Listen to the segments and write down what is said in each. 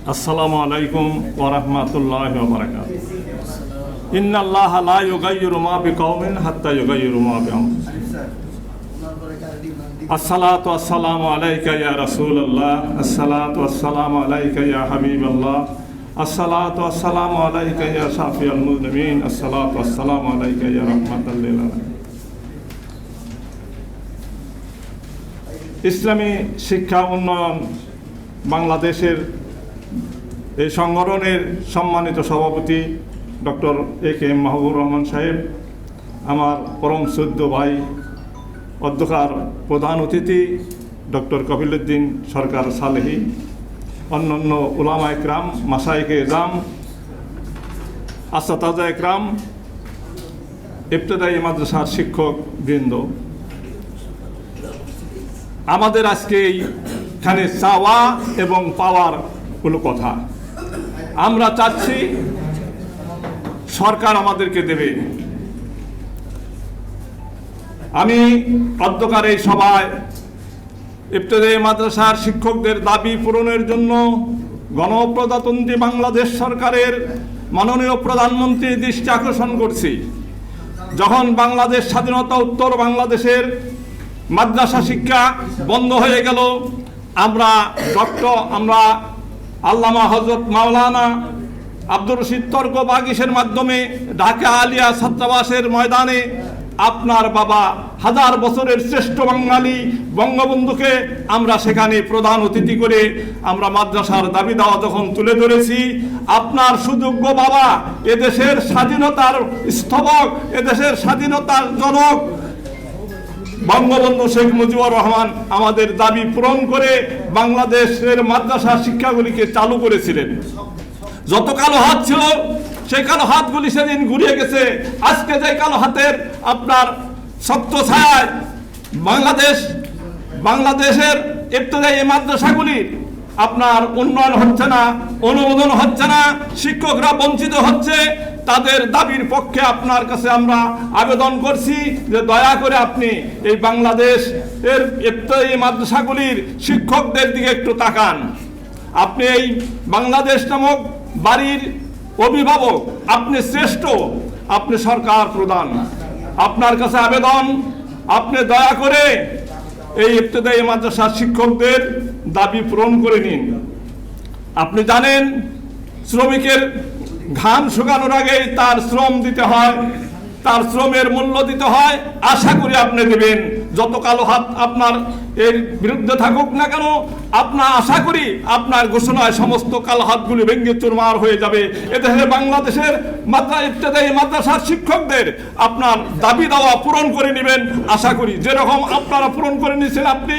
আসসালামু আলাইকুম ওরহমতুল্লাহ বারাকাত ইন্নাল্লাহ লা ইউগাইয়িরু মা বিকাউমিন হাত্তা ইউগাইয়িরু মা বিআনফুসিহিম আসসালাতু আসসালামু আলাইকা ইয়া রাসূলুল্লাহ আসসালাতু আসসালামু আলাইকা ইয়া হাবিবাল্লাহ আসসালাতু আসসালামু আলাইকা ইয়া শাফিয়াল মুজনিমিন আসসালাতু আসসালামু আলাইকা ইয়া রাহমাতাল লিল আলামিন ইসলামী শিক্ষা উন্নয়ন বাংলাদেশের এই সংগঠনের সম্মানিত সভাপতি doctor A K M Mahbub Rahman সাহেব, আমার পরম সদ্য ভাই অধ্যকার প্রধান অতিথি ডক্টর কপিলুদ্দিন সরকার সালেহি, অন্যান্য উলামা একরাম মাসাইকে এজাম আসাতাজা একরাম, ইবতদায়ী মাদ্রাসার শিক্ষক বৃন্দ। আমাদের আজকে এইখানে চাওয়া এবং পাওয়ার হলো কথা। আমরা চাচ্ছি সরকার আমাদেরকে দেবে। আমি অধ্যকার এই সভায় ইবতদায়ী মাদ্রাসার শিক্ষকদের দাবি পূরণের জন্য গণপ্রজাতন্ত্রী বাংলাদেশ সরকারের মাননীয় প্রধানমন্ত্রী দৃষ্টি আকর্ষণ করছি। যখন বাংলাদেশ স্বাধীনতা উত্তর বাংলাদেশের মাদ্রাসা শিক্ষা বন্ধ হয়ে গেল, আমরা ডক্টর আমরা আল্লামা হজরত মাওলানা আব্দুর রশিদ তর্ক বাগিসের মাধ্যমে ঢাকা আলিয়া ছাত্রাবাসের ময়দানে আপনার বাবা হাজার বছরের শ্রেষ্ঠ বাঙালি বঙ্গবন্ধুকে আমরা সেখানে প্রধান অতিথি করে আমরা মাদ্রাসার দাবি দেওয়া যখন তুলে ধরেছি, আপনার সুযোগ্য বাবা এদেশের স্বাধীনতার স্থবক এদেশের স্বাধীনতার জনক বঙ্গবন্ধু শেখ মুজিবুর রহমান আমাদের দাবি পূরণ করে বাংলাদেশের মাদ্রাসা শিক্ষাগুলিকে চালু করেছিলেন। যত কালো হাত ছিল সেই কালো হাতগুলি সেদিন ঘুরিয়ে গেছে। আজকে যে কালো হাতের আপনার শক্ত ছায়, বাংলাদেশ, বাংলাদেশের ইবতদায়ী মাদ্রাসাগুলির আপনার উন্নয়ন হচ্ছে না, অনুমোদন হচ্ছে না, শিক্ষকরা বঞ্চিত হচ্ছে তাদের দাবির পক্ষে আপনার কাছে আমরা আবেদন করছি যে দয়া করে আপনি এই বাংলাদেশ এর এই মাদ্রাসাগুলির শিক্ষকদের দিকে একটু তাকান। আপনি এই বাংলাদেশ নামক বাড়ির অভিভাবক, আপনি শ্রেষ্ঠ, আপনি সরকার প্রধান। আপনার কাছে আবেদন, আপনি দয়া করে এই ইবতদায়ী মাদ্রাসার শিক্ষকদের দাবি পূরণ করে নিন। আপনি জানেন, শ্রমিকের ঘাম শুকানোর আগেই তার শ্রম দিতে হয়, তার শ্রমের মূল্য দিতে হয়। আশা করি আপনি দেবেন। যত কালো হাত আপনার এর বিরুদ্ধে থাকুক না কেন আপনার আশা করি আপনার ঘোষণায় সমস্ত কালো হাতগুলি ভেঙ্গে চুরমার হয়ে যাবে। এদেশে বাংলাদেশের মাদ্রা ইত্যাদি মাদ্রাসার শিক্ষকদের আপনার দাবি দাওয়া পূরণ করে নেবেন। আশা করি যেরকম আপনারা পূরণ করে নিয়েছেন আপনি,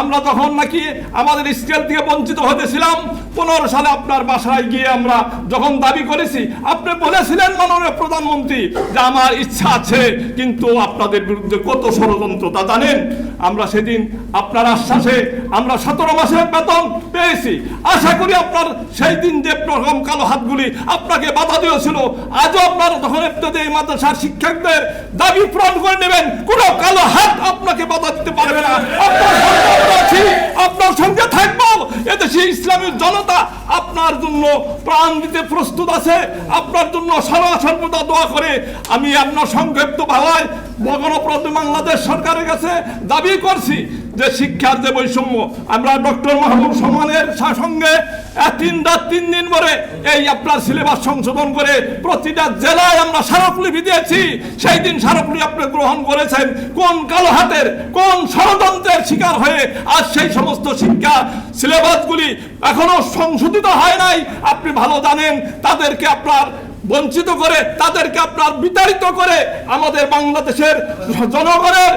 আমরা তখন নাকি আমাদের স্কেল থেকে বঞ্চিত হতেছিলাম পনেরো সালে আপনার বাসায় গিয়ে আমরা যখন দাবি করেছি, আপনি বলেছিলেন মাননীয় প্রধানমন্ত্রী যে আমার ইচ্ছা আছে, কিন্তু আপনাদের বিরুদ্ধে কত ষড়যন্ত্র তা জানেন? আমরা সেদিন আপনার আশ্বাসে আমরা সতেরো মাসের বেতন পেয়েছি। আশা করি আপনার সেই দিন যে প্রথম কালো হাতগুলি আপনাকে বাধা দিয়েছিল, আজও আপনার ইত্যাদি এই মাদ্রাসার শিক্ষকদের দাবি পূরণ করে নেবেন, কোনো কালো হাত আপনাকে বাধা দিতে পারবে না। আপনার আপনার জনতা আপনার জন্য প্রাণ দিতে প্রস্তুত আছে, আপনার জন্য সারা সর্বদা দোয়া করে। আমি আপনার সংক্ষিপ্ত ভাবায় গণপ্রতি বাংলাদেশ সরকারের কাছে দাবি করছি যে শিক্ষার যে বৈষম্য, আমরা ডক্টর মাহবুব সমানের সঙ্গে তিন রাত তিন দিন পরে এই আপনার সিলেবাস সংশোধন করে প্রতিটা জেলায় আমরা স্মারকলিপি দিয়েছি। সেই দিন স্মারকলিপি আপনি গ্রহণ করেছেন। কোন কালো হাতের, কোন ষড়যন্ত্রের শিকার হয়ে আজ সেই সমস্ত শিক্ষা সিলেবাসগুলি এখনও সংশোধিত হয় নাই। আপনি ভালো জানেন, তাদেরকে আপনার বঞ্চিত করে, তাদেরকে আপনার বিতাড়িত করে আমাদের বাংলাদেশের জনগণের,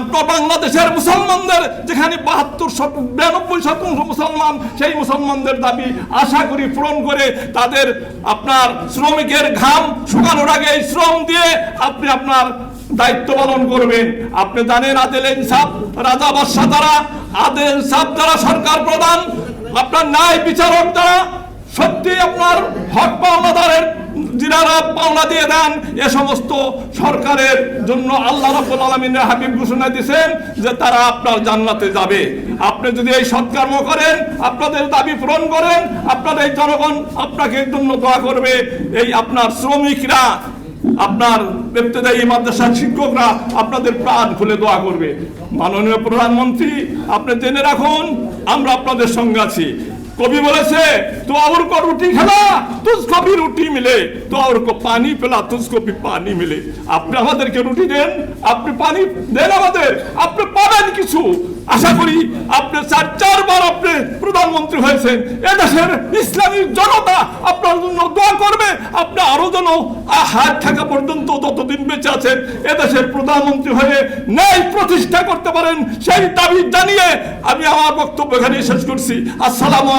আপনার বাংলাদেশের মুসলমানদের, যেখানে বাহাত্তর বিরানব্বই শতাংশ মুসলমান, সেই মুসলমানদের দাবি আশা করি পূরণ করে তাদের আপনার শ্রমিকের ঘাম শুকানোর আগে শ্রম দিয়ে আপনি আপনার দায়িত্ব পালন করবেন। আপনি জানেন আদেল ইনসাফ, রাজা বাদশাহ দ্বারা, আদেল ইনসাফ দ্বারা সরকার প্রধান আপনার ন্যায় বিচারক দ্বারা সত্যি আপনার হক পাওনাদারের যিনারা পাওনা দিয়ে দেন, এ সমস্ত সরকারের জন্য আল্লাহ রাব্বুল আলামিনের হাবিব ঘোষণা দিয়েছেন যে তারা আপনার জান্নাতে যাবে। আপনি যদি এই সৎকর্ম করেন, আপনাদের দাবি পূরণ করেন আপনার এই জনগণ আপনাকে জন্য দোয়া করবে। এই আপনার শ্রমিকরা, আপনার ইবতেদায়ী মাদ্রাসার শিক্ষকরা আপনাদের প্রাণ খুলে দোয়া করবে। মাননীয় প্রধানমন্ত্রী, আপনি জেনে রাখুন আমরা আপনাদের সঙ্গে আছি। কবি বলেছে তো और को रोटी খেলা तुझको भी রুটি মিলে তো और को পানি পেলা तुझको भी পানি মিলে আপনি আমাদেরকে রুটি দেন আপনি পানি দেন আমাদের আপনি পাবেন কিছু আশা করি আপনি চার চারবার আপনি প্রধানমন্ত্রী হয়েছেন এদেশের ইসলামী জনতা আপনার জন্য দোয়া করবে আপনি আরো যেন আ- হাত থাকা পর্যন্ত যতদিন বেঁচে আছেন এদেশের প্রধানমন্ত্রী হয়ে ন্যায় প্রতিষ্ঠা করতে পারেন সেই দাবি জানিয়ে আমি আমার বক্তব্য এখানে শেষ করছি আসসালামু